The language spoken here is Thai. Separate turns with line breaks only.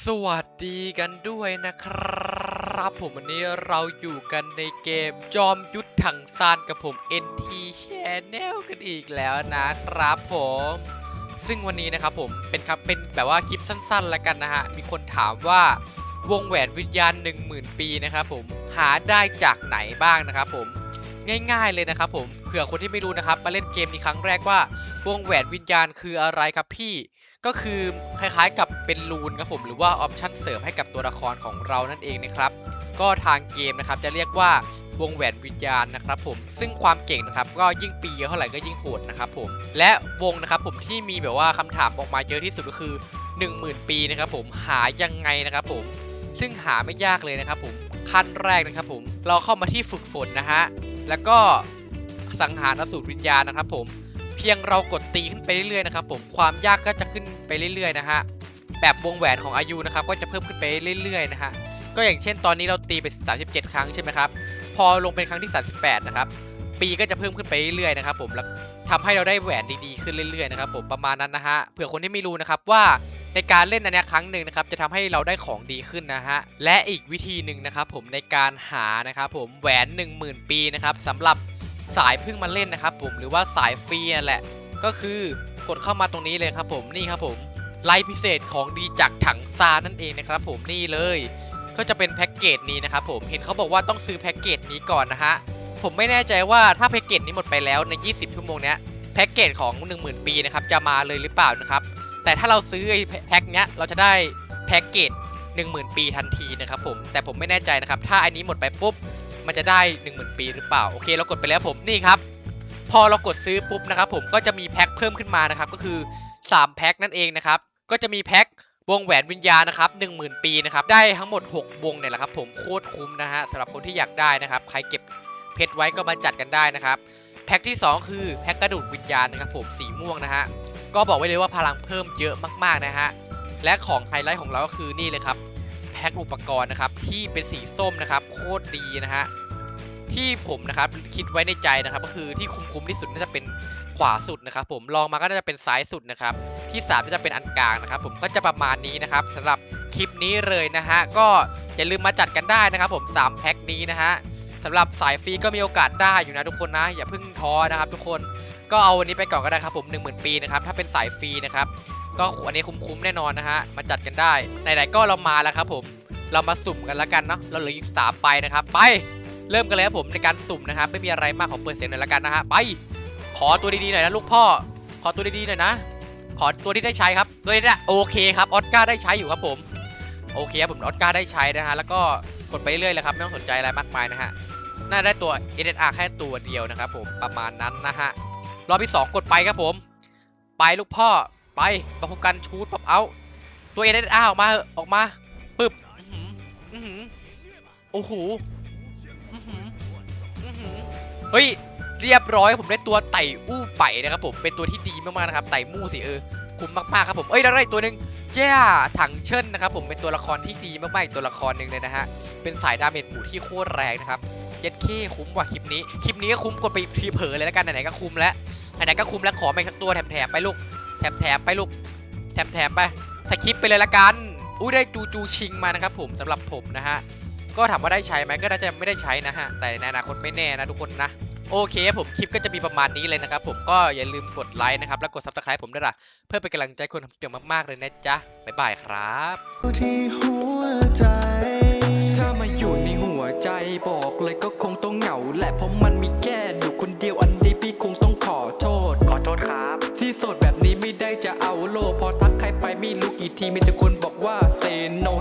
สวัสดีกันด้วยนะครับ ผมวันนี้เราอยู่กันในเกมจอมยุทธถังซานกับผม NT Channel กันอีกแล้วนะครับผม ซึ่งวันนี้นะครับผมเป็นครับเป็นแบบว่าคลิปสั้นๆแล้วกันนะฮะ มีคนถามว่าวงแหวนวิญญาณ 10,000 ปีนะครับผมหาได้จากไหนบ้างนะครับผมง่ายๆเลยนะครับผมเผื่อคนที่ไม่รู้นะครับมาเล่นเกมนี้ครั้งแรกว่าวงแหวนวิญญาณคืออะไรครับพี่ ก็คือคล้ายๆกับเป็นรูนครับผมหรือว่าออปชั่นเสริมให้กับตัวละครของเรานั่นเองนะครับ ก็ทางเกมนะครับจะเรียกว่าวงแหวนวิญญาณนะครับผมซึ่งความเก่งนะครับก็ยิ่งปีเยอะเท่าไหร่ก็ยิ่งโหดนะครับผมและวงนะครับผมที่มีแบบว่าคำถามออกมาเยอะที่สุดก็คือ 10,000 ปีนะครับผมหายังไงนะครับผมซึ่งหาไม่ยากเลยนะครับผมขั้นแรกนะครับผมเราเข้ามาที่ฝึกฝนนะฮะแล้วก็สังหารอสูรวิญญาณนะครับผม เพียงเรากดตีขึ้นไปเรื่อยๆนะครับผมความยากก็จะขึ้นไปเรื่อยๆนะฮะแบบวงแหวนของอายุนะครับก็จะเพิ่มขึ้นไปเรื่อยๆนะฮะก็อย่างเช่นตอนนี้เราตีไป 37 ครั้งใช่ไหมครับพอลงเป็นครั้งที่ 38 นะครับ ปีก็จะเพิ่มขึ้นไปเรื่อยๆนะครับผมแล้วทำให้เราได้แหวนดีๆขึ้นเรื่อยๆนะครับผมประมาณนั้นนะฮะเผื่อคนที่ไม่รู้นะครับว่าในการเล่นอันนี้ครั้งหนึ่งนะครับจะทำให้เราได้ของดีขึ้นนะฮะและอีกวิธีหนึ่งนะครับผมในการหานะครับผมแหวน 10,000 ปีนะครับสำหรับ สายเพิ่งมาเล่นนะครับผมหรือว่าสายฟรีนั่นแหละ ก็คือกดเข้ามาตรงนี้เลยครับผมนี่ครับผมไลฟ์พิเศษของดีจากถังซานั่นเองนะครับผมนี่เลยก็จะเป็นแพ็กเกจนี้นะครับผมเห็นเขาบอกว่าต้องซื้อแพ็กเกจนี้ก่อนนะฮะผมไม่แน่ใจว่าถ้าแพ็กเกจนี้หมดไปแล้วใน 20 ชั่วโมงเนี้ยแพ็กเกจของ 10,000 ปีนะครับจะมาเลยหรือเปล่านะครับแต่ถ้าเราซื้อไอ้แพ็กเนี้ยเราจะได้แพ็กเกจ10,000 ปีทันทีนะครับผมแต่ผมไม่แน่ใจนะครับถ้าอันนี้หมดไปปุ๊บ มันจะได้ 10,000 ปีหรือเปล่า โอเค เรากดไปแล้วผมนี่ครับ พอเรากดซื้อปุ๊บนะครับผมก็จะมีแพ็คเพิ่มขึ้นมานะครับ ก็คือ 3 แพ็คนั่นเองนะครับ ก็จะมีแพ็ควงแหวนวิญญาณนะครับ10,000 ปีนะครับ ได้ทั้งหมด 6 วงเนี่ยแหละครับ ผมโคตรคุ้มนะฮะสำหรับคนที่อยากได้นะครับ ใครเก็บเพชรไว้ก็มาจัดกันได้นะครับ แพ็คที่ 2 คือแพ็คกระดูกวิญญาณนะครับผมสีม่วงนะฮะ ก็บอกไว้เลยว่าพลังเพิ่มเยอะมากๆนะฮะ และของไฮไลท์ของเราก็คือนี่เลยครับ พ็คอุปกรณ์นะครับที่เป็นสีส้มนะครับโคตรดีนะฮะที่ผมนะครับคิดไว้ในใจนะครับก็คือที่คุ้มๆที่สุดน่าจะเป็นขวาสุดนะครับ ผมลองมาก็น่าจะเป็นซ้ายสุดนะครับที่3น่าจะเป็นอันกลางนะครับ ผมก็จะประมาณนี้นะครับสำหรับคลิปนี้เลยนะฮะก็อย่าลืมมาจัดกันได้นะครับ ผม3แพ็คนี้นะฮะสำหรับสายฟรีก็มีโอกาสได้อยู่นะทุกคนนะ อย่าเพิ่งท้อนะครับ ทุกคนก็เอาวันนี้ไปก่อนก็ได้ครับผม 10,000 ปีนะครับถ้าเป็นสายฟรีนะครับ ก็อันนี้คุ้มๆแน่นอนนะฮะ มาจัดกันได้ ไหนๆก็เรามาแล้วครับผม เรามาสุ่มกันแล้วกันเนาะ เราเหลืออีก3ใบนะครับ ไป เริ่มกันเลยครับผมในการสุ่มนะครับ ไม่มีอะไรมากขอเปิดเสียงหน่อยละกันนะฮะ ไป ขอตัวดีๆหน่อยนะลูกพ่อ ขอตัวดีๆหน่อยนะ ขอตัวที่ได้ใช้ครับ ตัวนี้โอเคครับ ออสการ์ได้ใช้อยู่ครับผม โอเคครับผม ออสการ์ได้ใช้นะฮะ แล้วก็กดไปเรื่อยเลยครับ ไม่ต้องสนใจอะไรมากมายนะฮะ น่าได้ตัว SSR แค่ตัวเดียวนะครับผม ประมาณนั้นนะฮะ รอบที่ 2 กดไปครับผม ไปลูกพ่อ ไปประพบกันชูดป๊อปเอาตัว SSR ออกมาออกมาปึ๊บอื้หืออื้อหือโอ้โหเฮ้ยเรียบร้อยผมได้ตัวไต่อู้ไปนะครับผมเป็นตัวที่ดีมากๆนะครับไต่มู่สิเออคุ้มมากๆครับผมเอ้ยแล้วได้ตัวหนึ่งแย่ถังเชิญนะครับผมเป็นตัวละครที่ดีมากๆอีกตัวละครหนึ่งเลยนะฮะเป็นสายดาเมจหมู่ที่โคตรแรงนะครับเจ็ดเคคุ้มกว่าคลิปนี้คลิปนี้ก็คุ้มกดไปทีเผลอเลยแล้วกันไหนๆก็คุ้มแล้วไหนๆก็คุ้มแล้วขอไปสักตัวแถมๆไปลูก แถมๆไปลูก แถมๆไปสคริปไปเลยละกันอุ้ยได้จูจูชิงมานะครับผมสำหรับผมนะฮะ ก็ถามว่าได้ใช้ไหมก็น่าจะไม่ได้ใช้นะฮะ แต่ในอนาคตไม่แน่นะทุกคนนะ โอเคผมคลิปก็จะมีประมาณนี้เลยนะครับผมก็อย่าลืมกดไลค์นะครับ แล้วกด subscribe ผมด้วยล่ะ เพื่อเป็นกำลังใจคนทำเกี่ยงมากๆเลยนะจ๊ะ บ๊ายบายครับ
โสดแบบนี้ไม่ได้จะ